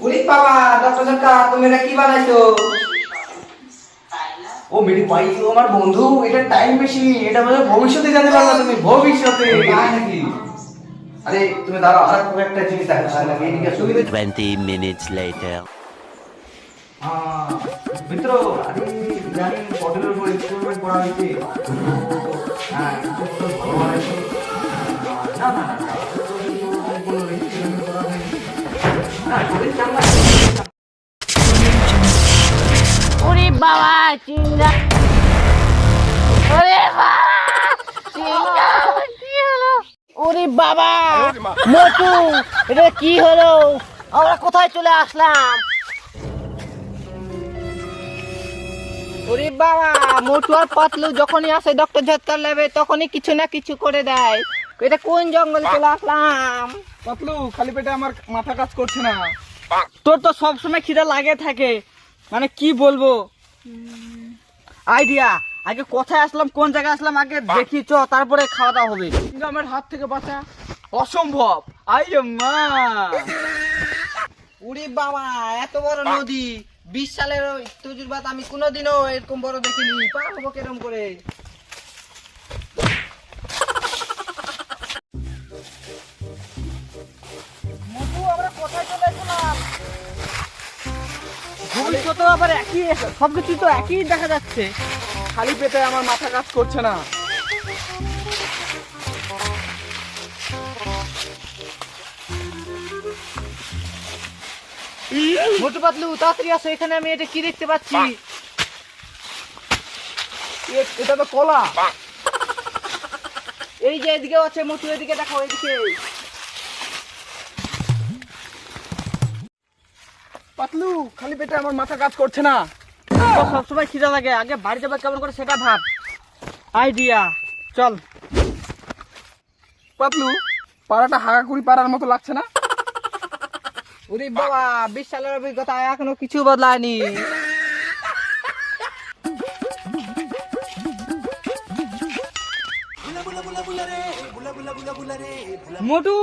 উনি বাবা ডক্টর সরকার তুমি এটা কি বানাইছো? ও মেরে ভাই ও আমার বন্ধু এটা টাইম মেশিন এটা মানে ভবিষ্যতে জানতে পারবে তুমি ভবিষ্যতে। তাই নাকি? আরে তুমি দাঁড়াও আর খুব একটা জিনিস না এদিকে সুবিধা 20 minutes later. মিত্র আরে জানি পটেলের উপর এক্সপেরিমেন্ট করা হয়েছে। হ্যাঁ ওরে বাবা মোটু কি হলো? আমরা কোথায় চলে আসলাম? ওরে বাবা, মোটু আর পাতলু যখনই আসে ডক্টর ঝটকার লেবে তখনই কিছু না কিছু করে দেয়। এটা কোন জঙ্গলে চলে আসলাম? পাতলু, খালি পেটে আমার মাথা কাজ করছে না। তোর তো সবসময় খিদা লাগে থাকে। মানে কি বলব? আইডিয়া আগে কোথায় আসলাম কোন জায়গায় আসলাম আগে দেখি চ তারপরে খাওয়া দাওয়া হবে। কিন্তু আমার হাত থেকে বাঁচা অসম্ভব। আই মা উড়ি বাবা এত বড় নদী। বিশ সালের ওই তুজুরবাদ আমি কোনোদিনও এরকম বড় দেখিনি। পার হব কেরম করে। মধু কোথায় চলে এসেছিলাম? ভবিষ্যতে আবার একই সবকিছু তো একই দেখা যাচ্ছে। খালি পেটে আমার মাথা কাজ করছে না। মোটু পাতলু তাড়াতাড়ি আসো এখানে আমি এটা কি দেখতে পাচ্ছি? এটা তো কলা। এই যে এদিকে আছে মোটু এদিকে দেখো এদিকে। পাতলু খালি পেটে আমার মাথা কাজ করছে না। সবসময় খিদা লাগে আগে বাড়ি যাবে কেমন করে সেটা ভাব। আইডিয়া চল। পাতলু পাড়াটা হাগাকুড়ি পাড়ার মতো লাগছে না? বাবা বিশ সালের অভিজ্ঞতা এখনও কিছু বদলায়নি। মোটু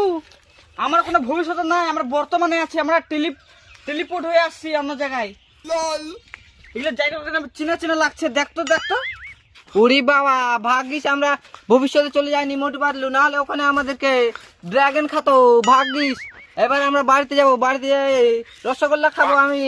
আমার কোনো ভবিষ্যৎ নাই আমরা বর্তমানে আছি আমরা টেলি টেলিপোর্ট হয়ে আসছি অন্য জায়গায়। এগুলো জায়গা চিনা চিনা লাগছে দেখতো দেখতো। উরি বাবা ভাগ্যিস আমরা ভবিষ্যতে চলে যাইনি মোটু পাতলু নাহলে ওখানে আমাদেরকে ড্রাগন খাতো ভাগ্যিস। এবার আমরা বাড়িতে যাব বাড়িতে যাই রসগোল্লা খাব আমি।